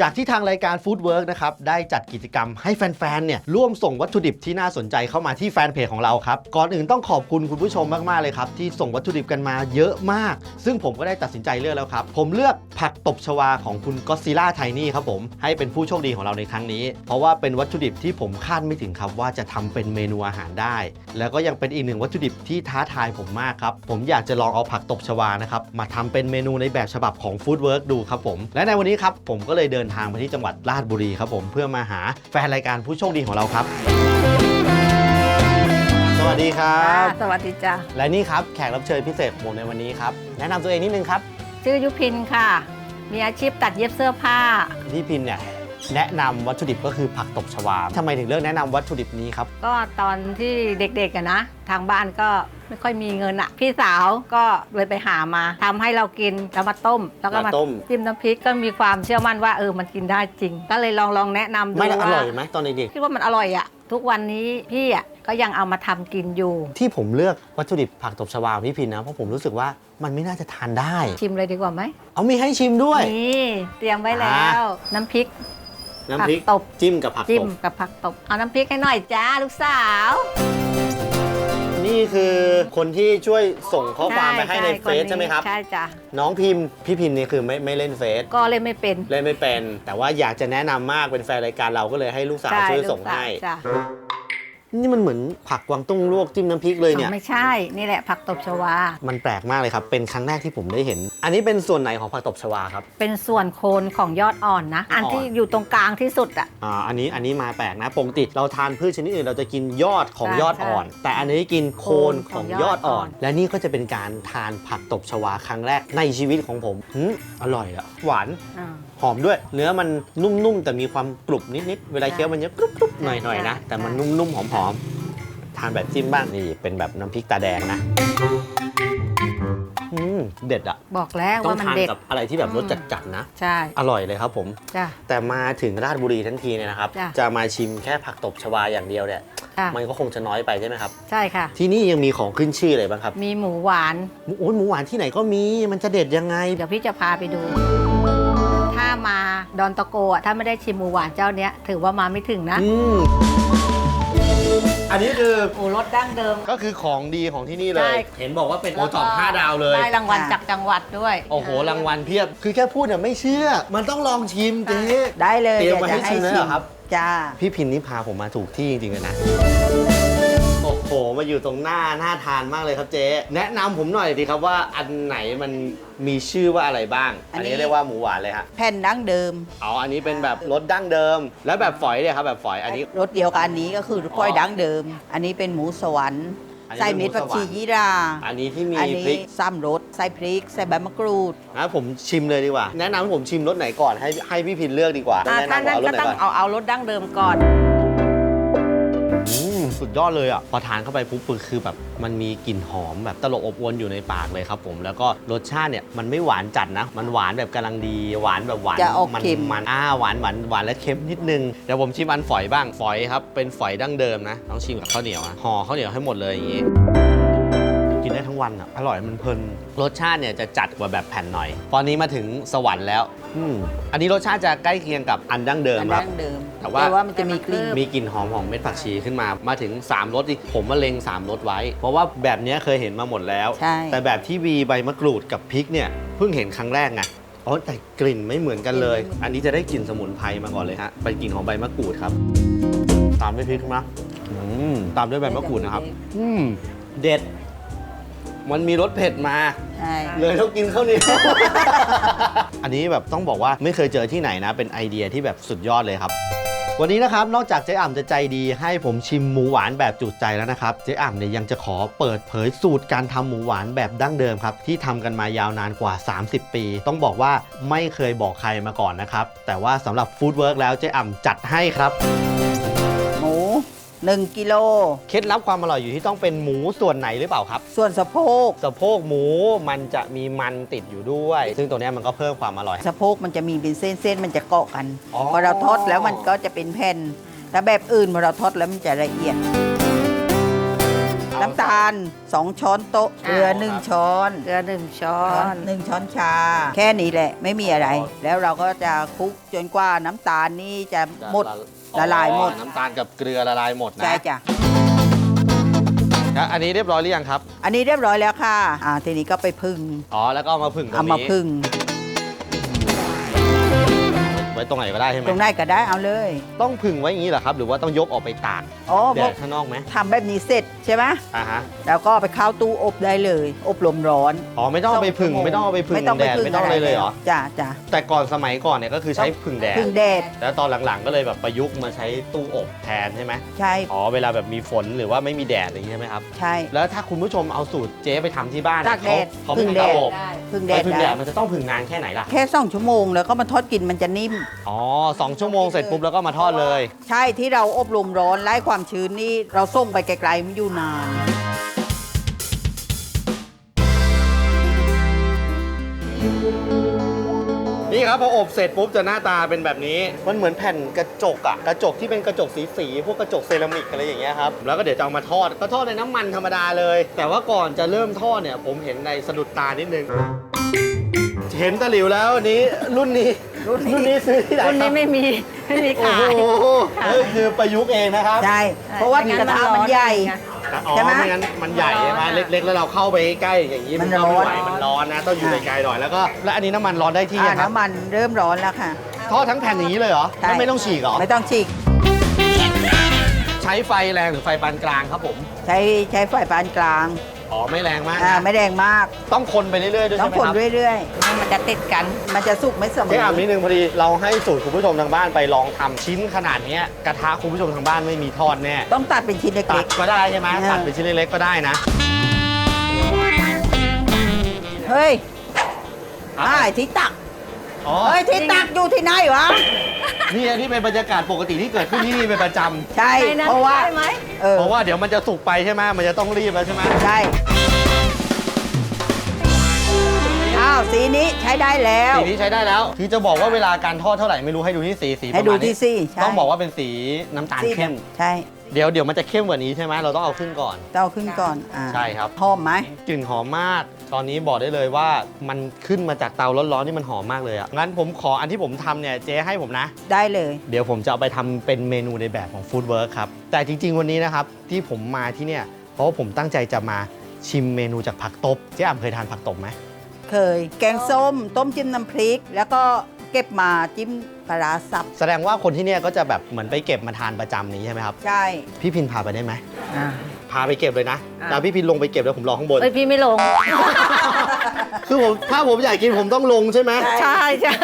จากที่ทางรายการ Food Work นะครับได้จัดกิจกรรมให้แฟนๆเนี่ยร่วมส่งวัตถุดิบที่น่าสนใจเข้ามาที่แฟนเพจของเราครับ ก่อนอื่นต้องขอบคุณคุณผู้ชมมากๆเลยครับ ที่ส่งวัตถุดิบกันมาเยอะมาก ซึ่งผมก็ได้ตัดสินใจเลือกแล้วครับ ผมเลือกผักตบชวาของคุณก็ซิล่าไทนี่ครับผมให้เป็นผู้โชคดีของเราในครั้งนี้ เพราะว่าเป็นวัตถุดิบที่ผมคาดไม่ถึงครับว่าจะทำเป็นเมนูอาหารได้ แล้วก็ยังเป็นอีกหนึ่งวัตถุดิบที่ท้าทายผมมากครับผมอยากจะลองเอาผักตบชวานะครับมาทำเป็นเมนูในแบบฉบับของ Food Work ดูครับผมและในวันนี้ครับผมก็เลยเดินทางไปที่จังหวัดราชบุรีครับผมเพื่อมาหาแฟนรายการผู้โชคดีของเราครับ สวัสดีครับ สวัสดีจ้ะและนี่ครับแขกรับเชิญพิเศษของผมในวันนี้ครับ แนะนำตัวเองนิดนึงครับ ชื่อยุพินค่ะ มีอาชีพตัดเย็บเสื้อผ้า พี่พินเนี่ย แนะนำวัตถุดิบก็คือผักตบชวาทำไมถึงเลือกแนะนำวัตถุดิบนี้ครับ ก็ตอนที่เด็กๆอะนะ ทางบ้านก็ไม่ค่อยมีเงินอะพี่สาวก็เลยไปหามาทำให้เรากินแล้วมาต้ม แล้วก็มามาต้ม จิ้มน้ำพริกก็มีความเชื่อมั่นว่าเออมันกินได้จริง ก็เลยลองลองแนะนำดูไม่แล้วอว่าร่อยไหมตอนเด็กคิดว่ามันอร่อยอะทุกวันนี้พี่อะก็ยังเอามาทำกินอยู่ ๆที่ผมเลือกวัตถุดิบผักตบชวาของพี่พินนะเพราะผมรู้สึกว่ามันไม่น่าจะทานได้ ชิมเลยดีกว่าไหมเอามีให้ชิมด้วย นี่เตรียมไว้แล้ว น้ำพริก น้ำพริกผักตบจิ้มกับผักจิ้ตมบกับผักตบ เอาน้ำพริกให้หน่อยจ้าลูกสาว นี่คือคนที่ช่วยส่งข้อความไปให้ในเฟซใช่ไหมครับ ใช่จ้ะน้องพิมพ์พี่พินนี่คือไม่ไม่เล่นเฟซก็เล่นไม่เป็นเล่นไม่เป็น แต่ว่าอยากจะแนะนำมากเป็นแฟนรายการเราก็เลยให้ลูกสาวใช่ช่วยลูกส่งให้สาวจ้ะ นี่มันเหมือนผักกวางตุ้งลวกจิ้มน้ำพริกเลยเนี่ย ไม่ใช่ นี่แหละผักตบชวา มันแปลกมากเลยครับ เป็นครั้งแรกที่ผมได้เห็น อันนี้เป็นส่วนไหนของผักตบชวาครับ เป็นส่วนโคนของยอดอ่อนนะ อันที่อยู่ตรงกลางที่สุดอะ อ่า อันนี้ อันนี้มาแปลกนะ ปกติเราทานพืชชนิดอื่นเราจะกินยอดของใช่ยอดอ่อน แต่อันนี้กินโคนขขอองงยยออดดอ่อ่ออนนและนี่ก็จะเป็นการทานผักตบชวาครั้งแรกในชีวิตของผมหืมอร่อยอะหวานอ่าหอมด้วย เนื้อมันนุ่มๆ แต่มีความกรุบนิดๆ เวลาเคี้ยวมันจะกรุบๆหใช่น่อยๆ นะใช่แต่มันนุ่มๆ หอมๆ ทานแบบจิ้มบ้างนี่เป็นแบบน้ำพริกตาแดงนะอืมเด็ดอะบอกแล้วต้องว่ามันทานเด็ด กับอะไรที่แบบรสอืมจัดๆนะ ใช่ อร่อยเลยครับผม จ้ะ แต่มาถึงราชบุรีทั้งทีเนี่ยนะครับ จ้ะ จะมาชิมแค่ผักตบชวาอย่างเดียวเนี่ย ค่ะมันก็คงจะน้อยไปใช่ไหมครับ ใช่ค่ะ ที่นี่ยังมีของขึ้นชื่ออะไรบ้างครับมีหมูหวานหมูโอ้ยหมูหวานที่ไหนก็มี มันจะเด็ดยังไง เดี๋ยวพี่จะพาไปดูถ้า มาดอนตะโกอะถ้าไม่ได้ชิมหมูหวานเจ้าเนี้ยถือว่ามาไม่ถึงนะ อืมอันนี้คือโอ้รสดั้งเดิม ก็คือของดีของที่นี่เลใช่ยเห็นบอกว่าเป็นโอท็อป5ดาวเลย ได้รางวัลจากจังหวัดด้วยโอ้โหรางวัลเพียบ คือแค่พูดเนี่ยไม่เชื่อ มันต้องลองชิมเจ๊ ได้เลยเตรียมมาดี๋วให้ชิมแล้วเหรอครับ จ้า พี่พินนี่พาผมมาถูกที่จริงๆเลยนะโอ้ โหมาอยู่ตรงหน้าน่าทานมากเลยครับเจ๊แนะนำผมหน่อยดีครับว่าอันไหนมันมีชื่อว่าอะไรบ้างอันนี้ เรียกว่าหมูหวานเลยฮะแผ่นดั้งเดิมอ๋ออันนี้เป็นแบบรสดั้งเดิม แล้วแบบฝอยเนี่ยครับแบบฝอยอันนี้ รสเดียวกับอันนี้ก็คือก้อยดั้งเดิม อันนี้เป็นหมูสวรรค์อันนี้ใส่เม็ดเป็นหมูผักชีสวรรค์ ยี่ราอันนี้ที่มีอันพนี้ริกซ้ำรสใส่พริกใส่ใบมะกรูดนะผมชิมเลยดีกว่า แนะนำให้ผมชิมรสไหนก่อนให้ให้พี่พินเลือกดีกว่าอ่าแนะถ้านำนั้นเอารก็สไหนต้องก่อนเอาเอารสดั้งเดิมก่อน อืม สุดยอดเลยอะพอทานเข้าไปปุ๊บคือแบบมันมีกลิ่นหอมแบบตลบอบอวนอยู่ในปากเลยครับผมแล้วก็รสชาติเนี่ยมันไม่หวานจัดนะ มันหวานแบบกำลังดีหวานแบบหวานจะออกมันเค็ม มันอ่าหวานหวานหวานและเค็มนิดนึงเดี๋ยวผมชิมอันฝอยบ้างฝอยครับเป็นฝอยดั้งเดิมนะต้องชิมกับข้าวเหนียวอะห่อข้าวเหนียวให้หมดเลยอย่างงี้กินได้ทั้ งวันอะอร่อยมันเพลินรสชาติเนี่ยจะจัดกว่าแบบแผ่นหน่อย ตอนนี้มาถึงสวรรค์แล้วอืมอันนี้รสชาติจะใกล้เคียงกับอันดั้งเดิมอันครับดั้งเดิมแต่ว่าแต่ว่า มันจะมีกลิ่น มีกลิ่นหอมของเม็ดผักชีขึ้นมา มาถึง 3รสดิผมมาเล็ง 3รสไว้ เพราะว่าแบบเนี้ยเคยเห็นมาหมดแล้ว ใช่ แต่แบบที่มีใบมะกรูดกับพริกเนี่ยเพิ่งเห็นครั้งแรกไงอ๋อแต่กลิ่นไม่เหมือนกันเลย อันนี้จะได้กลิ่นสมุนไพรมาก่อนเลยฮะเป็นกลิ่นของใบมะกรูดครับ ตามด้วยพริกนะอืมตามด้วยใบมะกรูดนะครับ อืมเด็ด มันมีรสเผ็ดมา ใช่ เลยต้องกินข้าวเหนียว อันนี้แบบต้องบอกว่าไม่เคยเจอที่ไหนนะ เป็นไอเดียที่แบบสุดยอดเลยครับ วันนี้นะครับ นอกจากเจ๊อ่ำจะใจดีให้ผมชิมหมูหวานแบบจุใจแล้วนะครับ เจ๊อ่ำเนี่ยยังจะขอเปิดเผยสูตรการทำหมูหวานแบบดั้งเดิมครับ ที่ทำกันมายาวนานกว่า 30 ปี ต้องบอกว่าไม่เคยบอกใครมาก่อนนะครับ แต่ว่าสำหรับฟู้ดเวิร์กแล้วเจ๊อ่ำจัดให้ครับหมู 1กิโลเคล็ดลับความอร่อยอยู่ที่ต้องเป็นหมูส่วนไหนหรือเปล่าครับ ส่วนสะโพกสะโพกหมูมันจะมีมันติดอยู่ด้วย ซึ่งตัวเนี้ยมันก็เพิ่มความอร่อย สะโพกมันจะมีเป็นเส้นเส้นๆมันจะเกาะกันอ๋อ พอเราทอดแล้วมันก็จะเป็นแผ่นแต่แบบอื่นพอเราทอดแล้วมันจะละเอียดเอาน้ำตาล 2 ช้อนโต๊ะเกลือ 1 ช้อนเกลือหนึ่งช้อนหนึ่งช้อนชา แค่นี้แหละไม่มีอะไร แล้วเราก็จะคลุกจนกว่าน้ำตาลนี่จะหมดละ ลายหมดอ๋อน้ำตาลกับเกลือละลายหมดนะใช่จ้ะแล้วอันนี้เรียบร้อยหรือยังครับ อันนี้เรียบร้อยแล้วค่ะ อ่า ทีนี้ก็ไปพึ่ง อ๋อ แล้วก็เอามาผึ่งตรงเอานี้มาพึ่งไว้ ตรงไหนก็ได้ใช่ไหมตรงไหนก็ได้เอาเลยต้องผึ่งไว้อย่างนี้เหรอครับ หรือว่าต้องยกออกไปตากอ๋อแดพวกดข้างนอกไหมทำแบบนี้เสร็จใช่ไหมอ่าฮะแล้วก็ไปเข้าตู้อบได้เลย อบลมร้อนอ๋อไม่ต้องเอาไปผึ่งสชั่วโไม่ต้องเอาไปผึ่งไม่ต้องแดไปดพึ่งไม่ต้องอะไรเลยเหรอจ้ะจ้ะแต่ก่อนสมัยก่อนเนี่ยก็คือใช้ผึ่งแดดพึ่งแดดแล้วตอนหลังๆ ก็เลยแบบประยุกต์มาใช้ตู้อบแทนใช่ไหมใช่อ๋อเวลาแบบมีฝนหรือว่าไม่มีแดดอย่างนี้ใช่ไหมครับใช่แล้วถ้าคุณผู้ชมเอาสูตรเจ๊ไปทำที่บ้านตากแดดเขาพึ่ไม่งมีแดเตาดอบพึ่งแดไปดพึ่งแดได้ดมันจะต้องผึ่งนานแค่ไหนล่ะแค่สองชั่วโมงแล้วก็มาทอดกินมันจะนิ่มอ๋อสองชั่วโมงเสร็จปุ๊บแล้วก็มาทอดเลย ใช่ที่เราอบลมร้อนไล่ความชื้นนี่เราส่งไปไกลๆมันอยู่นาน นี่ครับพออบเสร็จปุ๊บจะหน้าตาเป็นแบบนี้ มันเหมือนแผ่นกระจกอะกระจกที่เป็นกระจกสีสีๆพวกกระจกเซรามิกอะไรอย่างเงี้ยครับ แล้วก็เดี๋ยวจะเอามาทอด ก็ทอดในน้ำมันธรรมดาเลย แต่ว่าก่อนจะเริ่มทอดเนี่ยผมเห็นในสะดุดตานิดนึง เห็นตะหลิวแล้วอันนี้รุ่นนี้รุ่นนี้ซื้อที่ไหนรุ่นนี้ครับไม่มีไม่มีโอ้ขายโหเฮ้ยคือประยุกต์เองนะครับใช่ เพราะว่ากระทะมันใหญ่อ๋อใช่ไหมไม่งั้นมันใหญ่ใช่ไหมร้อนอะเล็กๆ แล้วเราเข้าไปใกล้ๆอย่างนี้มัมันนก็ไม่ไหวร้อน มันร้อนนะต้องอยู่อ่าไกลๆหน่อยแล้วก็แล้วอันนี้น้ำมันร้อนได้ที่อ่ายังครับน้ำมันเริ่มร้อนแล้วค่ะทอดทั้งแผ่นอย่างนี้เลยเหรอใช่แล้วไม่ต้องฉีกเหรอไม่ต้องฉีก ใช้ไฟแรงหรือไฟปานกลางครับผม ใช้ใช้ไฟปานกลาง อ๋อไม่แรงมากอ่านะไม่แรงมาก ต้องคนไปเรื่อยๆด้วยต้อใช่งไหมคนครับเรื่อยมันจะติดกัน ๆ มันจะสุกไม่เสมเจ๊ออ่ำนิดนึงพอดีเราให้สูตรคุณผู้ชมทางบ้านไปลองทำชิ้นขนาดเนี้ยกระทะคุณผู้ชมทางบ้านไม่มีทอดแน่ ต้องตัดเป็นชิ้นตัเล็ดกก็ได้ใช่ไหมอ่าตัดเป็นชิ้นเล็กๆก็ได้นะๆ เฮ้ยอะ อ่าที่ตัก อ๋อ เฮ้ยที่ตักอยู่ที่ไหนวะ นี่อันนี้เป็นบรรยากาศปกติที่เกิดขึ้นที่นี่เป็นประจำใช่ใช่นะเพราะว่าใช่ไหม เออเพราะว่าเดี๋ยวมันจะสุกไปใช่ไหมมันจะต้องรีบแล้วใช่ไหมใช่อ้าวสีนี้ใช้ได้แล้ว สีนี้ใช้ได้แล้ว คือจะบอกว่าเวลาการทอดเท่าไหร่ไม่รู้ให้ดูที่สีสีให้ประดูมาณนี้ที่สีใช่ ต้องบอกว่าเป็นสีน้ำตาลสีเข้ม ใช่ เดี๋ยวเดี๋ยวมันจะเข้มกว่านี้ใช่ไหมเราต้องเอาขึ้นก่อนเต้าขึ้นก่อนอ่าใช่ครับ หอมไหมกลิ่นหอมมาก ตอนนี้บอกได้เลยว่ามันขึ้นมาจากเตาร้อนๆนี่มันหอมมากเลยอะงั้นผมขออันที่ผมทำเนี่ยเจ๊ให้ผมนะ ได้เลย เดี๋ยวผมจะเอาไปทำเป็นเมนูในแบบของฟู้ดเวิร์คครับ แต่จริง ๆ วันนี้นะครับ ที่ผมมาที่เนี่ย เพราะว่าผมตั้งใจจะมาชิมเมนูจากผักตบ เจ๊อ่ำเคยทานผักตบไหม เคย แกงส้ม ต้มจิ้มน้ำพริก แล้วก็ เก็บมาจิ้มปลาร้าสับแสดงว่าคนที่เนี่ยก็จะแบบเหมือนไปเก็บมาทานประจำนี้ใช่ไหมครับ ใช่พี่พินพาไปได้ไหม อ่า พาไปเก็บเลยนะอ่าแต่พี่พินลงไปเก็บแล้วผมรอข้างบน เอ้ยพี่ไม่ลง คือผมถ้าผมอยากกินผมต้องลงใช่ไหม ใช่ใช่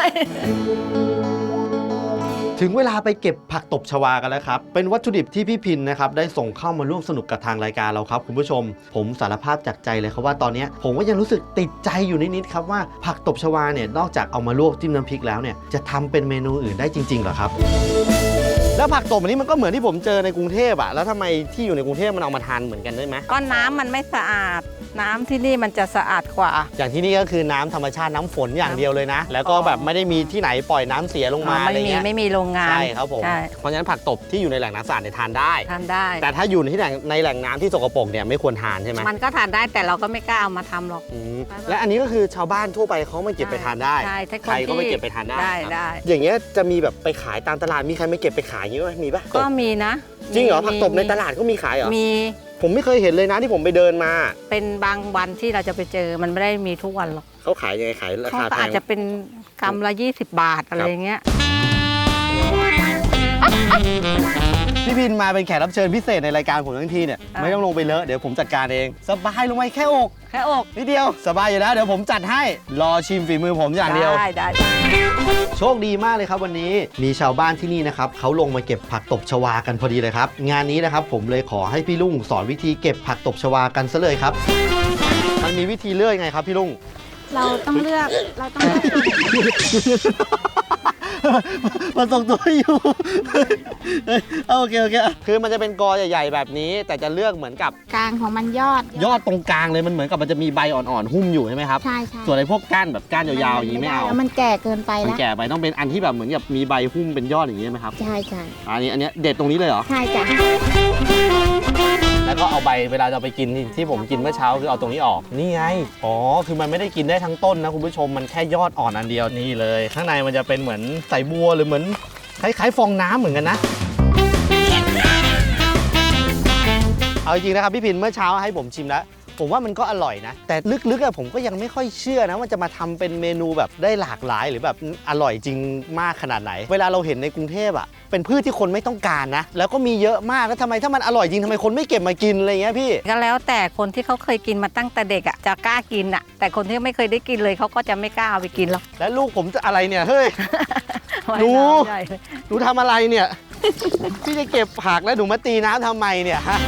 ถึงเวลาไปเก็บผักตบชวากันแล้วครับ เป็นวัตถุดิบที่พี่พินนะครับได้ส่งเข้ามาร่วมสนุกกับทางรายการเราครับคุณผู้ชม ผมสารภาพจากใจเลยครับว่าตอนนี้ผมก็ยังรู้สึกติดใจอยู่นิดๆครับว่าผักตบชวาเนี่ยนอกจากเอามาลวกจิ้มน้ำพริกแล้วเนี่ยจะทำเป็นเมนูอื่นได้จริงๆเหรอครับแล้วผักตบอันนี้มันก็เหมือนที่ผมเจอในกรุงเทพอะแล้วทำไมที่อยู่ในกรุงเทพมันเอามาทานเหมือนกันได้ไหมก็น้ำมันไม่สะอาด น้ำที่นี่มันจะสะอาดกว่า อย่างที่นี่ก็คือน้ำธรรมชาติน้ำฝนอย่างเดียวเลยนะ แล้วก็แบบไม่ได้มีที่ไหนปล่อยน้ำเสียลงมาอะไรไม่มีเงี้ยไม่มีโรงงาน ใช่ครับผมใช่ เพราะฉะนั้นผักตบที่อยู่ในแหล่งน้ำสะอาดเนี่ยทานได้ ทานได้ แต่ถ้าอยู่ในที่แหล่งในแหล่งน้ำที่สกปรกเนี่ยไม่ควรทานใช่ไหมมันก็ทานได้แต่เราก็ไม่กล้าเอามาทำหรอก อืมและอันนี้ก็คือชาวบ้านทั่วไปเขามาเก็บไปทานได้ ใช่ถ้าคนใครก็ไปที่เก็บไปทานได้ได้ครับได้ อย่างเงี้ยจะมีแบบไปขายตามตลาดมีใครมาเก็บไปขายอย่างงี้ไหมมีปะก็มีนะจริงเหรอมีผักตบในตลาดก็มีขายเหรอ มี ผมไม่เคยเห็นเลยนะที่ผมไปเดินมา เป็นบางวันที่เราจะไปเจอมันไม่ได้มีทุกวันหรอกเขาขายยังไงขายราเขาคาก็แพอาจงจะเป็นกำละ 20 บาทอะไรอย่างเงี้ย พี่พินมาเป็นแขกรับเชิญพิเศษในรายการผมทั้งทีเนี่ยอะ ไม่ต้องลงไปเลอะเดี๋ยวผมจัดการเอง สบายลงไปแค่อกแค่อกนิดเดียว สบายอยู่แล้วเดี๋ยวผมจัดให้รอชิมฝีมือผมอย่างเดียว ได้ได้โชคดีมากเลยครับวันนี้มีชาวบ้านที่นี่นะครับเขาลงมาเก็บผักตบชวากันพอดีเลยครับ งานนี้นะครับผมเลยขอให้พี่ลุงสอนวิธีเก็บผักตบชวากันซะเลยครับ มันมีวิธีเลือกยังไงครับพี่ลุง เราต้องเลือก เราต้องเลือกมันส่งตัวอยู่เฮ้ยเอาโอเคโอเคอะคือมันจะเป็นกอใหญ่ๆแบบนี้ แต่จะเลือกเหมือนกับกลางของมันยอด ยอดตรงกลางเลยมันเหมือนกับมันจะมีใบอ่อนๆหุ้มอยู่ใช่ไหมครับ ใช่ใช่ส่วนไอ้พวกก้านแบบก้านยาวๆอย่างนี้ไม่เอา แล้วมันแก่เกินไปมันแล้ว แก่ไปต้องเป็นอันที่แบบเหมือนกับมีใบหุ้มเป็นยอดอย่างนี้ไหมครับ ใช่ใช่อันนี้อันเนี้ยเด็ดตรงนี้เลยเหรอ ใช่จ้ะ แล้วก็เอาใบเวลาจะไปกินที่ที่ผมกินเมื่อเช้าคือเอาตรงนี้ออกนี่ไงอ๋อคือมันไม่ได้กินได้ทั้งต้นนะคุณผู้ชมมันแค่ยอดอ่อนอันเดียวนี่เลย ข้างในมันจะเป็นเหมือนใส่บัวหรือเหมือนคล้ายๆฟองน้ำเหมือนกันนะเอาจริงนะครับพี่พินเมื่อเช้าให้ผมชิมแล้ว ผมว่ามันก็อร่อยนะ แต่ลึกๆอะผมก็ยังไม่ค่อยเชื่อนะว่าจะมาทำเป็นเมนูแบบได้หลากหลายหรือแบบอร่อยจริงมากขนาดไหน เวลาเราเห็นในกรุงเทพอะเป็นพืชที่คนไม่ต้องการนะ แล้วก็มีเยอะมากแล้วทำไมถ้ามันอร่อยจริงทำไมคนไม่เก็บมากินอะไรเงี้ยพี่ก็แล้วแต่คนที่เขาเคยกินมาตั้งแต่เด็กอะจะกล้ากินอะแต่คนที่ไม่เคยได้กินเลยเขาก็จะไม่กล้าเอาไปกินหรอกและลูกผมจะอะไรเนี่ยเฮ้ยหนูว่ายน้ำใหญ่เลยหนูทำอะไรเนี่ยพี่จะเก็บผักแล้วหนูมาตีน้ำทำไมเนี่ยฮะ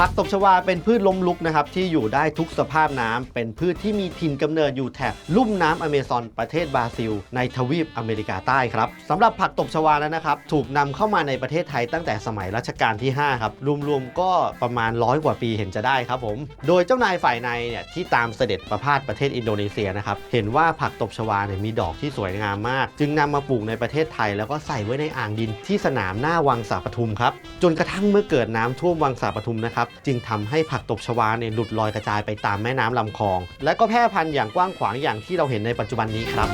ผักตบชวาเป็นพืชล้มลุกนะครับที่อยู่ได้ทุกสภาพน้ำเป็นพืชที่มีถิ่นกำเนิดอยู่แถบลุ่มน้ำอเมซอนประเทศบราซิล ในทวีปอเมริกาใต้ครับสำหรับผักตบชวานั้นนะครับ ถูกนำเข้ามาในประเทศไทยตั้งแต่สมัยรัชกาลที่ 5 ครับ รวมๆก็ประมาณร้อยกว่าปีเห็นจะได้ครับผม โดยเจ้านายฝ่ายในเนี่ยที่ตามเสด็จประพาสประเทศอินโดนีเซียนะครับเห็นว่าผักตบชวาเนี่ยมีดอกที่สวยงามมาก จึงนำมาปลูกในประเทศไทย แล้วก็ใส่ไว้ในอ่างดินที่สนามหน้าวังสาปทุมครับจนกระทั่งเมื่อเกิดน้ำท่วมวังสาปทุมนะครับจึงทำให้ผักตบชวาเนี่ยหลุดลอยกระจายไปตามแม่น้ำลำคลอง และก็แพร่พันธุ์อย่างกว้างขวางอย่างที่เราเห็นในปัจจุบันนี้ครับ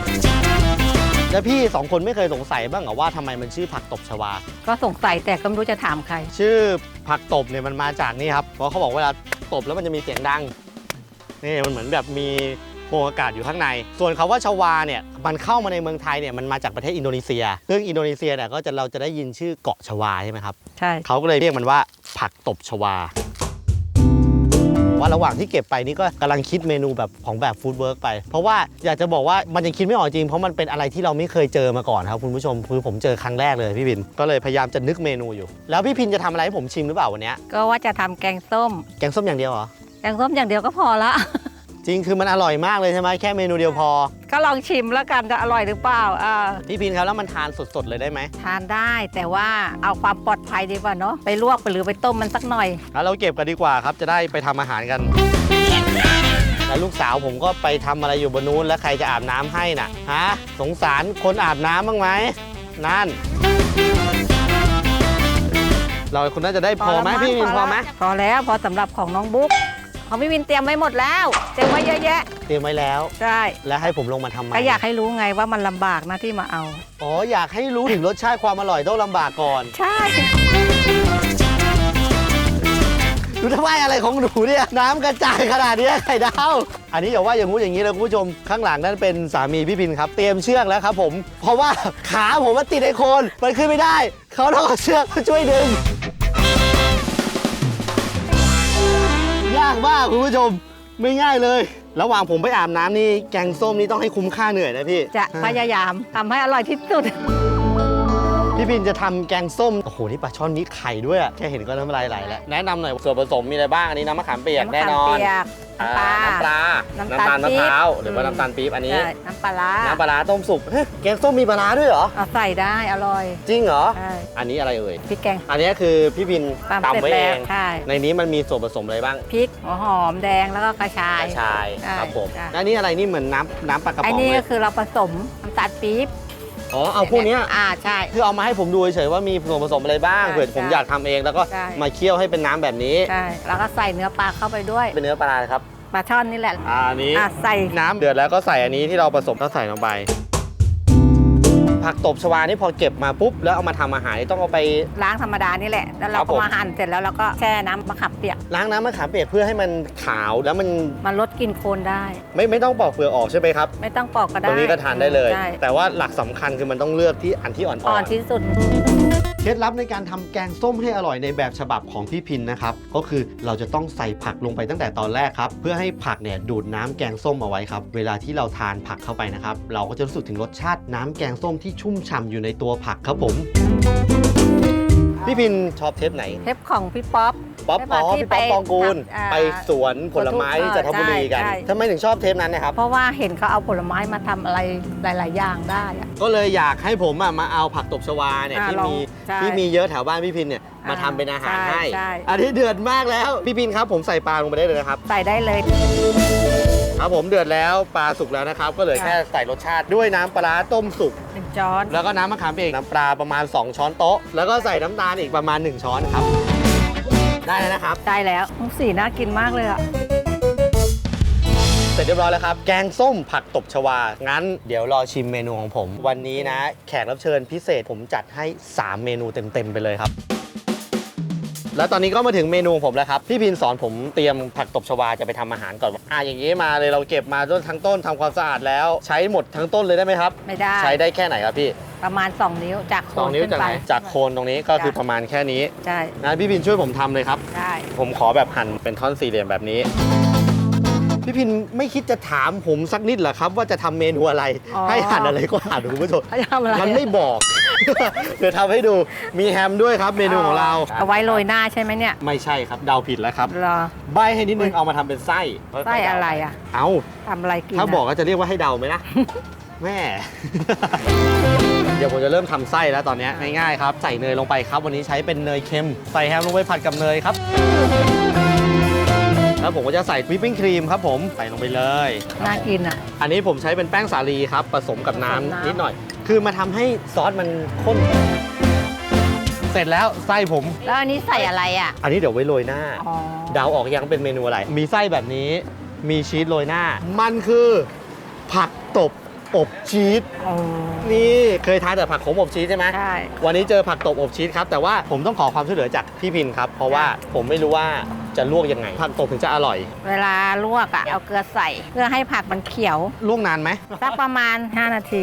แล้วพี่สองคนไม่เคยสงสัยบ้างเหรอว่าทำไมมันชื่อผักตบชวา ก็สงสัยแต่ก็ไม่รู้จะถามใคร ชื่อผักตบเนี่ยมันมาจากนี่ครับเพราะเขาบอกเวลาตบแล้วมันจะมีเสียงดังนี่มันเหมือนแบบมีโพรงอากาศอยู่ข้างใน ส่วนคาว่าชวาเนี่ยมันเข้ามาในเมืองไทยเนี่ยมันมาจากประเทศอินโดนีเซีย ซึ่งอินโดนีเซียเนี่ยก็จะเราจะได้ยินชื่อเกาะชวาใช่ไหมครับ ใช่เขาก็เลยเรียกมันว่าผักตบชวาว่า ระหว่างที่เก็บไปนี่ก็กำลังคิดเมนูแบบของแบบฟู้ดเวิร์กไป เพราะว่าอยากจะบอกว่ามันยังคิดไม่ออกจริง เพราะมันเป็นอะไรที่เราไม่เคยเจอมาก่อนครับคุณผู้ชมคือผมเจอครั้งแรกเลยพี่พิน ก็เลยพยายามจะนึกเมนูอยู่ แล้วพี่พินจะทำอะไรให้ผมชิมหรือเปล่าวันเนี้ยก็ว่าจะทำแกงส้ม แกงส้มอย่างเดียวเหรอแกงส้มอย่างเดียวก็พอละ จริงคือมันอร่อยมากเลยใช่ไหมแค่เมนูเดียวพอ ก็ลองชิมแล้วกันจะอร่อยหรือเปล่าอ่าพี่พินครับแล้วมันทานสดๆเลยได้ไหมทานได้แต่ว่าเอาความปลอดภัยดีกว่าเนาะไปลวกไปหรือไปต้มมันสักหน่อยแล้วเราเก็บกันดีกว่าครับจะได้ไปทำอาหารกัน แล้วลูกสาวผมก็ไปทำอะไรอยู่บนนู้นแล้วใครจะอาบน้ำให้น่ะฮะสงสารคนอาบน้ำบ้างไหมนั่น เราคุณน่าจะได้พอไหมพอแล้วมั้งพี่พินพพออแล้วไหม พอแล้วพอสำหรับของน้องบุ๊ก ของพี่วินเตรียมไว้หมดแล้วเตรียมไว้เยอะแยะเตรียมไว้แล้ว ใช่แล้วให้ผมลงมาทำไหมก็อยากให้รู้ไงว่ามันลำบากนะที่มาเอา อ๋ออยากให้รู้ถึงรสชาติความอร่อยต้องลำบากก่อนใช่หนูทำไมอะไรของหนูเนี่ยน้ำกระจายขนาดเนี้ยไข่ดาวอันนี้อย่าว่าอย่างงู้นอย่างนี้เลยคุณผู้ชมข้างหลังนั่นเป็นสามีพี่พินครับ เตรียมเชือกแล้วครับผม เพราะว่าขาผมมันติดไอ้โคนมันขึ้นไม่ได้ เขาต้องเอาเชือกมาช่วยดึงากมากคุณผู้ชมไม่ง่ายเลย ระหว่างผมไปอาบน้ำนี่แกงส้มนี่ต้องให้คุ้มค่าเหนื่อยนะพี่ จะพยายามทำให้อร่อยที่สุด พี่พินจะทำแกงส้ม โอ้โห นี่ปลาช่อนมีไข่ด้วยอะแค่เห็นก็น้ำลายไหลแล้ว แนะนำหน่อยส่วนผสมมีอะไรบ้าง อันนี้น้ำมะขามเปียกแน่นอนำมะขามเปียกอ่าน้ำปลา น้ำปลาน้ำตาลมะพร้าวปี๊บหรือว่าอืมน้ำตาลปี๊บอันนี้ใช่น้ำปลาร้าน้ำปลาร้าต้มสุกเฮ้ยแกงส้มมีปลาร้าด้วยเหรอ เอาใส่ได้อร่อยจริงเหรอ ใช่อันนี้อะไรเอ่ย พริกแกงอันนี้คือพี่พินตามตำเสร็จไว้เอแล้วง ใช่ในนี้มันมีส่วนผสมอะไรบ้างพริกหัวหอมแดงแล้วก็กระชากยระชาย ใช่ครับผม ใช่แล้วนี่อะไรนี่เหมือนน้ำน้ำปลากระไอ้ป๋องนี่เลก็ยคือเราผสมน้ำตาลปี๊บ อ๋อเอาพวกเนี้ยอ่าใช่ คือเอามาให้ผมดูเฉยๆว่ามีส่วนผสมอะไรบ้างใช่เผื่อผมใช่อยากทำเองแล้วก็ใช่ มาเคี่ยวให้เป็นน้ำแบบนี้ ใช่ แล้วก็ใส่เนื้อปลาเข้าไปด้วยเป็นเนื้อปลาร้าครับปลาช่อนนี่แหละอ่าอันนี้ อะใส่ น้ำเดือดแล้วก็ใส่อันนี้ที่เราผสมก็ใส่ลงไป ผักตบชวานี่พอเก็บมาปุ๊บแล้วเอามาทำอาหารนี่ต้องเอาไป ล้างธรรมดานี่แหละ แล้วเราครับก็ผม มาหั่นเสร็จแล้วเราก็แช่น้ำมะขามเปียก ล้างน้ำมะขามเปียกเพื่อให้มันขาวแล้วมันมันลดกลิ่นโคลนได้ ไม่ไม่ต้องปอกเปลือกออกใช่ไหมครับ ไม่ต้องปอกก็ได้ตรงนี้ก็ทานได้เลย ใช่แต่ว่าหลักสำคัญคือมันต้องเลือกที่อันที่อ่อ่ออนนที่สุดๆ เคล็ดลับในการทำแกงส้มให้อร่อยในแบบฉบับของพี่พินนะครับ ก็คือเราจะต้องใส่ผักลงไปตั้งแต่ตอนแรกครับ เพื่อให้ผักเนี่ยดูดน้ำแกงส้มเอาไว้ครับ เวลาที่เราทานผักเข้าไปนะครับ เราก็จะรู้สึกถึงรสชาติน้ำแกงส้มที่ชุ่มฉ่ำอยู่ในตัวผักครับผม พี่พินชอบเทปไหน เทปของพี่ป๊อป ป๊อปใช่อ๋ปะอที่พี่ป๊อปไปปองกูลอ่าไปสวนผลไม้ที่จันทบุรีกันใช่ใช่ทำไมถึงชอบเทปนั้นนะครับ เพราะว่าเห็นเขาเอาผลไม้มาทำอะไรหลาย ๆ อย่างได้อะก็เลยอยากให้ผมอะมาเอาผักตบชวาเนี่ยอ่าที่ลองมีใช่ที่มีเยอะแถวบ้านพี่พินเนี่ยอ่ามมาทำเป็นอาหารใช่ให้ใช่อันนี้เดือดมากแล้ว พี่พินครับผมใส่ปลาลงไปได้เลยนะครับ ใส่ได้เลยครับผมเดือดแล้วปลาสุกแล้วนะครับ ก็เหลือแค่ใส่รสชาติด้วยน้ำปลาร้าต้มสุกหนึ่งช้อน แล้วก็น้ำมะขามเปียกน้ำปลาประมาณ 2 ช้อนโต๊ะ แล้วก็ใส่น้ำตาลอีกประมาณ 1 ช้อนครับ ได้แล้วนะครับ ได้แล้วสีน่ากินมากเลยอะเสร็จเรียบร้อยแล้วครับ แกงส้มผักตบชวา งั้นเดี๋ยวรอชิมเมนูของผม วันนี้นะ แขกรับเชิญพิเศษผมจัดให้ 3 เมนูเต็ม ๆ ไปเลยครับ แล้วตอนนี้ก็มาถึงเมนูของผมแล้วครับ พี่พินสอนผมเตรียมผักตบชวาจะไปทำอาหารก่อนอะอย่างนี้มาเลยเราเก็บมาต้นทั้งต้นทำความสะอาดแล้ว ใช้หมดทั้งต้นเลยได้ไหมครับไม่ได้ใช้ได้แค่ไหนครับพี่ ประมาณ 2 นิ้วจากโคสองนนิ้วขึ้นจากไปไหนจากโคนตรงนี้ก็คือประมาณแค่นี้ใช่งั้นพี่พินช่วยผมทำเลยครับได้ผมขอแบบหั่นเป็นท่อนสี่เหลี่ยมแบบนี้พี่พินไม่คิดจะถามผมสักนิดเหรอครับ ว่าจะทำเมนูอะไร ให้หั่นอะไรก็หั่นคุณผู้ชมเขาจะทำอะไรมันไม่บอก เดี๋ยวทำให้ดูมีแฮมด้วยครับเมนูของเราเอาไว้โรยหน้าใช่ไหมเนี่ยไม่ใช่ครับเดาผิดแล้วครับรอ ใบให้นิดนึงเอามาทำเป็นไส้ไส้อะไรอะ เอาทำอะไรกินถ้าอะบอกก็จะเรียกว่าให้เดาไหมล่ะแม่ เดี๋ยวผมจะเริ่มทำไส้แล้วตอนเนี้ยง่ายๆครับ ใส่เนยลงไปครับ วันนี้ใช้เป็นเนยเค็ม ใส่แฮมลงไปผัดกับเนยครับ แล้วผมก็จะใส่วิปปิ้งครีมครับผม ใส่ลงไปเลย น่ากินอะ อันนี้ผมใช้เป็นแป้งสาลีครับ ผสมกับน้ำผสมน้ำนิดหน่อย คือมาทำให้ซอสมันข้น เสร็จแล้วไส้ผม แล้วอันนี้ใส่อะไรอะ อันนี้เดี๋ยวไว้โรยหน้า อ๋อ เดาออกยังเป็นเมนูอะไร มีไส้แบบนี้ มีชีสโรยหน้า มันคือ ผักตบ อบชีสอ๋อ นี่เคยทานแต่ผักขมอบชีสใช่ไหมใช่วันนี้เจอผักตบอบชีสครับ แต่ว่าผมต้องขอความช่วยเหลือจากพี่พินครับ เพราะว่าผมไม่รู้ว่าจะลวกยังไง ผักตบถึงจะอร่อย เวลาลวกอะเอาเกลือใส่ เพื่อให้ผักมันเขียวลวกนานไหม สักประมาณ 5 นาที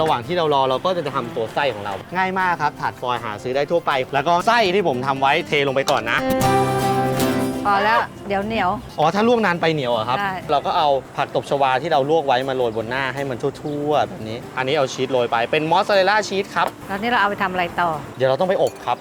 ระหว่างที่เรารอเราก็จะทำตัวไส้ของเรา ง่ายมากครับ ถาดฟอยล์หาซื้อได้ทั่วไป แล้วก็ไส้ที่ผมทำไว้เทลงไปก่อนนะ พอแล้วเดี๋ยวเหนียว อ๋อ ถ้าลวกนานไปเหนียวเหรอะครับ ใช่ เราก็เอาผักตบชวาที่เราลวกไว้มาโรยบนหน้าให้มันทั่วๆแบบนี้ อันนี้เอาชีสโรยไปเป็นมอสซาเรลล่าชีสครับ แล้วนี่เราเอาไปทำอะไรต่อ เดี๋ยวเราต้องไปอบครับ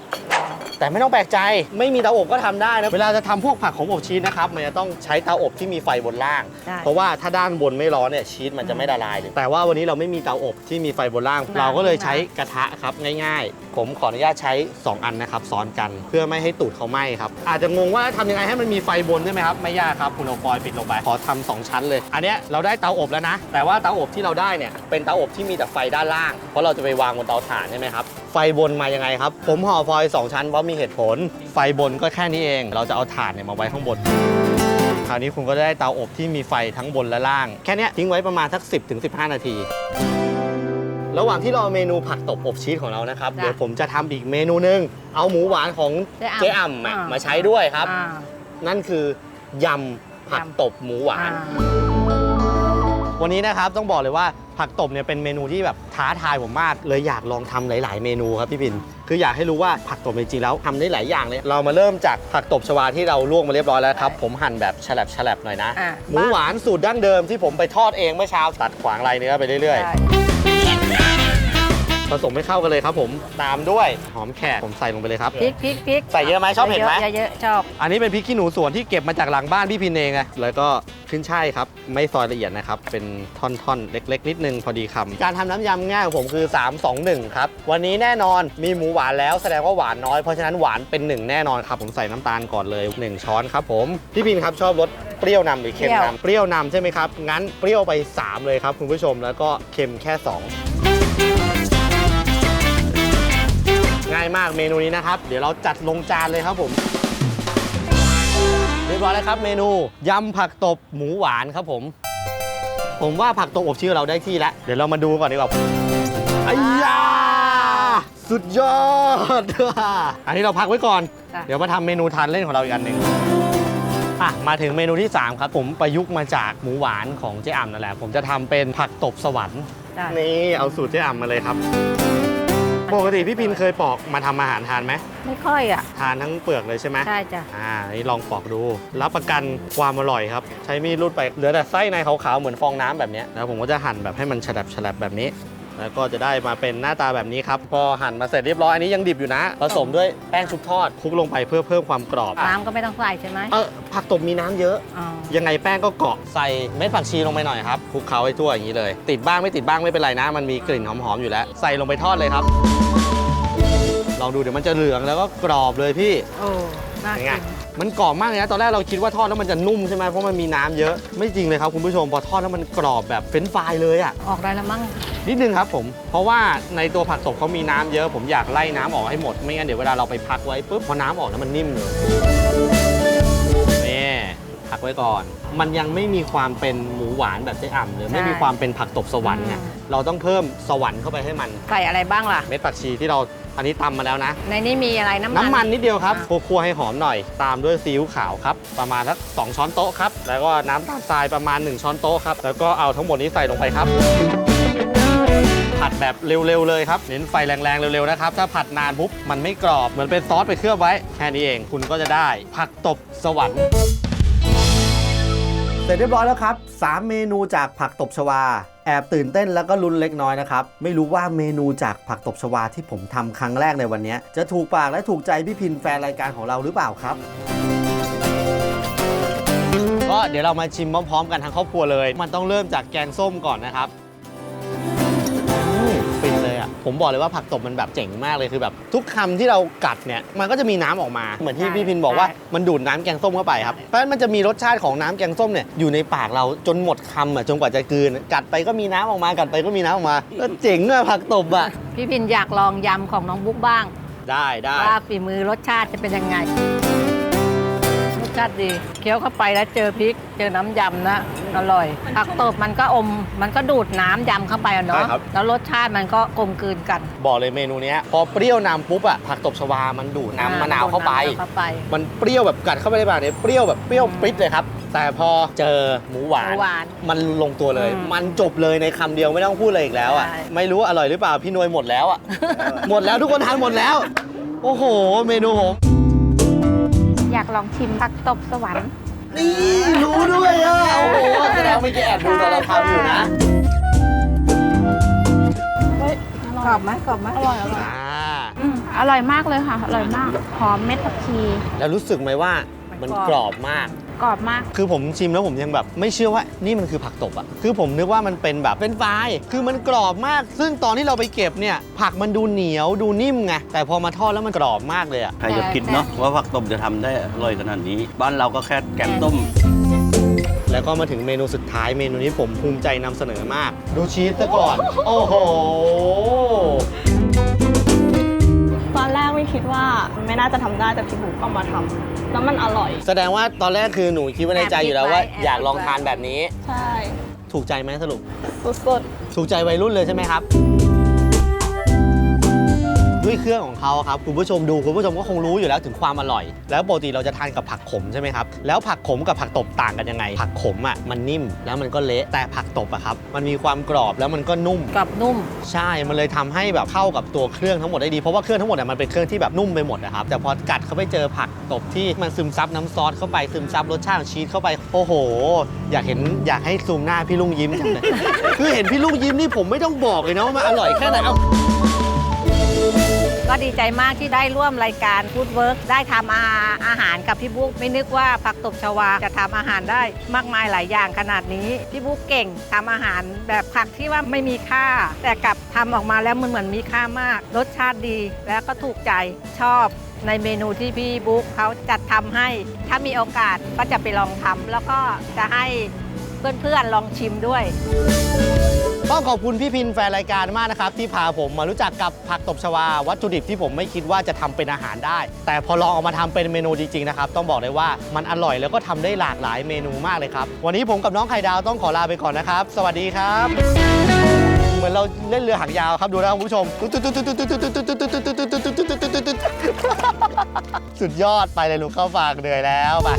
แต่ไม่ต้องแปลกใจ ไม่มีเตาอบก็ทำได้นะ เวลาจะทำพวกผักของอบชีสนะครับ มันจะต้องใช้เตาอบที่มีไฟบนล่าง ได้เพราะว่าถ้าด้านบนไม่ร้อนเนี่ยชีสมันจะไม่ละลายเลยแต่ว่าวันนี้เราไม่มีเตาอบที่มีไฟบนล่าง เราก็เลยใช้กระทะครับง่าย ๆ ผมขออนุญาตใช้ 2 อันนะครับซ้อนกันเพื่อไม่ให้ตูดเขาไหม้ครับ อาจจะงงว่าทำยังไงให้มันมีไฟบนใช่ไหมครับ ไม่ยากครับคุณเอาฟอยล์ปิดลงไป ขอทำสองชั้นเลย อันเนี้ยเราได้เตาอบแล้วนะ แต่ว่าเตาอบที่เราได้เนี่ยเป็นเตาอบที่มีแต่ไฟด้านล่าง เพราะเราจะไปวางบนเตาถ่านใช่ไหมครับไฟบนมายังไงครับ ผมห่อฟอยล์สองชั้นเพราะมีเหตุผล ไฟบนก็แค่นี้เอง เราจะเอาถ่านเนี่ยมาไว้ข้างบนคราวนี้คุณก็ได้เตาอบที่มีไฟทั้งบนและล่าง แค่นี้ทิ้งไว้ประมาณสัก 10-15ถึง15นาที ระหว่างที่รอเมนูผักตบอบชีสของเรานะครับ จ้ะเดี๋ยวผมจะทำอีกเมนูหนึ่งเอาหมูหวานของเจ๊เจ๊อ่ำอ่ำอะอ่าม มาใช้ด้วยครับ อ่า นั่นคือยำผักตบหมูหวานอ่าวันนี้นะครับต้องบอกเลยว่าผักตบเนี่ยเป็นเมนูที่แบบท้าทายผมมาก เลยอยากลองทำหลาย ๆ เมนูครับพี่พิน คืออยากให้รู้ว่าผักตบจริงๆแล้วทำได้หลายอย่างเลย เรามาเริ่มจากผักตบชวาที่เราลวกมาเรียบร้อยแล้วครับ ผมหั่นแบบฉลับๆหน่อยนะ อะ หมูหวานสูตรดั้งเดิมที่ผมไปทอดเองเมื่อเช้าตัดขวางลายเนื้อไปเรื่อยใช่ๆ ผสมให้เข้ากันเลยครับผมตามด้วยหอมแขกผมใส่ลงไปเลยครับ พริกพริกพริกใส่เยอะไหมชอบเผ็ดไหม เยอะๆชอบ อันนี้เป็นพริกขี้หนูสวนที่เก็บมาจากหลังบ้านพี่พินเองไงแล้วก็ขึ้นช่ายครับ ไม่ซอยละเอียดนะครับ เป็นท่อนๆ เล็ก ๆ นิดนึงพอดีคำการทำน้ำยำง่ายของผมคือ 3 2 1 ครับ วันนี้แน่นอนมีหมูหวานแล้วแสดงว่าหวานน้อย เพราะฉะนั้นหวานเป็นหนึ่งแน่นอนครับ ผมใส่น้ำตาลก่อนเลย 1 ช้อนครับผม พี่พินครับชอบรสเปรี้ยวนำหรือเค็มนำเปรี้ยวนำใช่ไหมครับงั้นเปรี้ยวไป 3 เลยครับคุณผู้ชมแล้วก็เค็มแค่ 2 ง่ายมากเมนูนี้นะครับ เดี๋ยวเราจัดลงจานเลยครับผมเรียบร้อยแล้วครับ เมนูยำผักตบหมูหวานครับผม ผมว่าผักตบอบชื่อเราได้ที่แล้วเดี๋ยวเรามาดูก่อนดีกว่าไอ้ยาสุดยอด อันนี้เราพักไว้ก่อนจ้ะเดี๋ยวมาทำเมนูทานเล่นของเราอีกอันหนึ่งอะมาถึงเมนูที่ 3 ครับ ผมประยุกต์มาจากหมูหวานของเจ๊อ่ำนั่นแหละ ผมจะทำเป็นผักตบสวรรค์ได้นี่เอาสูตรเจ๊อ่ำมาเลยครับ ปกติพี่พินเคยปอกมาทำอาหารทานไหมไม่ค่อยอะ ทานทั้งเปลือกเลยใช่ไหมใช่จ้ะ อ่านี่ลองปอกดู รับประกันความอร่อยครับ ใช้มีดรูดไปเหลือแต่ไส้ในขาวๆเหมือนฟองน้ำแบบเนี้ยแล้วผมก็จะหั่นแบบให้มันฉลับฉลับแบบนี้ แล้วก็จะได้มาเป็นหน้าตาแบบนี้ครับ พอหั่นมาเสร็จเรียบร้อยอันนี้ยังดิบอยู่นะ ผสมด้วยแป้งชุบทอดคลุกลงไปเพื่อเพิ่มความกรอบน้ำก็ไม่ต้องใส่ใช่ไหมเออผักตบมีน้ำเยอะ อ๋อ ยังไงแป้งก็เกาะใส่เม็ดผักชีลงไปหน่อยครับคลุกเคล้าให้ทั่วอย่างนี้เลย ติดบ้างไม่ติดบ้างไม่เป็นไรนะ มันมีกลิ่นหอมๆอยู่แล้ว ใส่ลงไปทอดเลยครับ ลองดูเดี๋ยวมันจะเหลืองแล้วก็กรอบเลยพี่ โอ้น่ายังไง กินมันกรอบมากเลยนะ ตอนแรกเราคิดว่าทอดแล้วมันจะนุ่มใช่ไหมเพราะมันมีน้ำเยอะ ไม่จริงเลยครับคุณผู้ชม พอทอดแล้วมันกรอบแบบเฟรนช์ฟรายเลยอะออกได้แล้วมั้ง นิดนึงครับผม เพราะว่าในตัวผักตบเขามีน้ำเยอะ ผมอยากไล่น้ำออกให้หมด ไม่งั้นเดี๋ยวเวลาเราไปพักไว้ปุ๊บพอน้ำออกแล้วมันนิ่มเลยนี่พักไว้ก่อน มันยังไม่มีความเป็นหมูหวานแบบเจ๊อ่ำหรือไม่มีความเป็นผักตบสวรรค์ไงเราต้องเพิ่มสวรรค์เข้าไปให้มัน ใส่อะไรบ้างล่ะ เม็ดผักชีที่เรา อันนี้ตำมาแล้วนะ ในนี้มีอะไรน้ำมัน น้ำมันนิดเดียวครับอะ คั่วๆให้หอมหน่อย ตามด้วยซีอิ๊วขาวครับ ประมาณสักสองช้อนโต๊ะครับ แล้วก็น้ำตาลทรายประมาณ 1 ช้อนโต๊ะครับ แล้วก็เอาทั้งหมดนี้ใส่ลงไปครับ ผัดแบบเร็วๆเลยครับ เน้นไฟแรงๆเร็วๆนะครับ ถ้าผัดนานปุ๊บมันไม่กรอบ เหมือนเป็นซอสไปเคลือบไว้ แค่นี้เอง คุณก็จะได้ผักตบสวรรค์ เสร็จเรียบร้อยแล้วครับ 3 เมนูจากผักตบชวา แอบตื่นเต้นแล้วก็ลุ้นเล็กน้อยนะครับ ไม่รู้ว่าเมนูจากผักตบชวาที่ผมทำครั้งแรกในวันนี้ จะถูกปากและถูกใจพี่พินแฟนรายการของเราหรือเปล่าครับ ก็เดี๋ยวเรามาชิมพร้อมๆ กันทั้งครอบครัวเลย มันต้องเริ่มจากแกงส้มก่อนนะครับ อะผมบอกเลยว่าผักตบมันแบบเจ๋งมากเลยคือแบบ ทุกคำที่เรากัดเนี่ยมันก็จะมีน้ำออกมา เหมือนที่พี่พินบอกว่ามันดูดน้ำแกงส้มเข้าไปครับเพราะฉะนั้นมันจะมีรสชาติของน้ำแกงส้มเนี่ยอยู่ในปากเราจนหมดคำอะจนกว่าจะกลืน กัดไปก็มีน้ำออกมากัดไปก็มีน้ำออกมาก็เจ๋งอะผักตบอะพี่พินอยากลองยำของน้องบุ๊กบ้างได้ได้ ว่าฝีมือรสชาติจะเป็นยังไงรส ชาติดี เคี้ยวเข้าไปแล้วเจอพริก เจอน้ำยำนะ อร่อยผักตบมันก็อม มันก็ดูดน้ำยำเข้าไปอะเนาะแล้วรสชาติมันก็กลมกลืนกันบอกเลยเมนูเนี้ยพอเปรี้ยวนำปุ๊บอะผักตบชวามันดูดน้ำมะนาวเข้าไป น้ำเข้าไป มันเปรี้ยวแบบกัดเข้าไปในปากเนี่ยเปรี้ยวแบบเปรี้ยวปริ๊ดเลยครับ แต่พอเจอหมูหวาหนมูหวานมันลงตัวเลย อืมมันจบเลยในคำเดียวไม่ต้องพูดเลยอีกแล้วอะ ใช่ ไม่รู้ว่าอร่อยหรือเปล่า พี่นวยหมดแล้วอะ หมดแล้วทุกคนทานหมดแล้ว โอ้โห เมนูผม อยากลองชิมผักตบสวรรค์นี่รู้ด้วยอะโอ้โหแสดงไม่อกี้แอบดูตอนเราทำอยู่นะกรอบไหมกรอบไหมอร่อยอร่อยอ่าอืมอร่อยมากเลยค่ะ อร่อยมาก หอมเม็ดผักชี แล้วรู้สึกไหมว่ามันกรอบมาก กรอบมาก คือผมชิมแล้วผมยังแบบ ไม่เชื่อว่านี่มันคือผักตบอะคือผมนึกว่ามันเป็นแบบเป็นไฟรายคือมันกรอบมาก ซึ่งตอนที่เราไปเก็บเนี่ยผักมันดูเหนียวดูนิ่มไงแต่พอมาทอดแล้วมันกรอบมากเลยอะใครจะคิดเนาะว่าผักตบจะทำได้อร่อยขนาดนี้ บ้านเราก็แค่แกงต้ม แล้วก็มาถึงเมนูสุดท้ายเมนูนี้ผมภูมิใจนำเสนอมาก ดูชีสซะก่อน โอ้โหตอนแรกไม่ คิดว่าไม่น่าจะทำได้แต่พี่บุ๊กเอามาทำแล้วมันอร่อย แสดงว่าตอนแรกคือหนูคิดว่าในใจอยู่แล้วว่า แอบคิดไว้ อยากลองทานแบบนี้ ใช่ ถูกใจไหมสรุป สุดถูกใจวัยรุ่นเลยใช่ไหมครับ ด้วยเครื่องของเขาครับคุณผู้ชมดูคุณผู้ชมก็คงรู้อยู่แล้วถึงความอร่อย แล้วปกติเราจะทานกับผักขมใช่ไหมครับแล้วผักขมกับผักตบต่างกันยังไง ผักขมอะมันนิ่มแล้วมันก็เละแต่ผักตบอะครับมันมีความกรอบแล้วมันก็นุ่ม กรอบนุ่ม ใช่ มันเลยทำให้แบบเข้ากับตัวเครื่องทั้งหมดได้ดี เพราะว่าเครื่องทั้งหมดเนี่ยมันเป็นเครื่องที่แบบนุ่มไปหมดนะครับ แต่พอกัดเข้าไปเจอผักตบที่มันซึมซับน้ำซอสเข้าไปซึมซับรสชาติของชีสเข้าไป โอ้โห อยากเห็นอยากให้ซูมหน้าพี่ลุงยิ้มจังเลย คือเห็นพี่ลุงยิ้มนี่ผมไม่ต้องบอกเลยนะว่ามันอร่อยแค่ไหนเอา ก็ดีใจมากที่ได้ร่วมรายการฟู้ดเวิร์กได้ทำอาอาหารกับพี่บุ๊กไม่นึกว่าผักตบชวาจะทำอาหารได้มากมายหลายอย่างขนาดนี้พี่บุ๊กเก่งทำอาหารแบบผักที่ว่าไม่มีค่า แต่กลับทำออกมาแล้วมันเหมือนมีค่ามาก รสชาติดีแล้วก็ถูกใจชอบในเมนูที่พี่บุ๊กเขาจัดทำให้ ถ้ามีโอกาสก็จะไปลองทำแล้วก็จะให้เพื่อนๆลองชิมด้วย ต้องขอบคุณพี่พินแฟนรายการมากนะครับ ที่พาผมมารู้จักกับผักตบชวา วัตถุดิบที่ผมไม่คิดว่าจะทำเป็นอาหารได้ แต่พอลองเอามาทำเป็นเมนูจริงๆนะครับ ต้องบอกเลยว่ามันอร่อยแล้วก็ทำได้หลากหลายเมนูมากเลยครับ วันนี้ผมกับน้องไข่ดาวต้องขอลาไปก่อนนะครับ สวัสดีครับ เหมือนเราเล่นเรือหางยาวครับดูนะคุณผู้ชม สุดยอดไปเลยลูกเข้าฝากเหนื่อยแล้วไป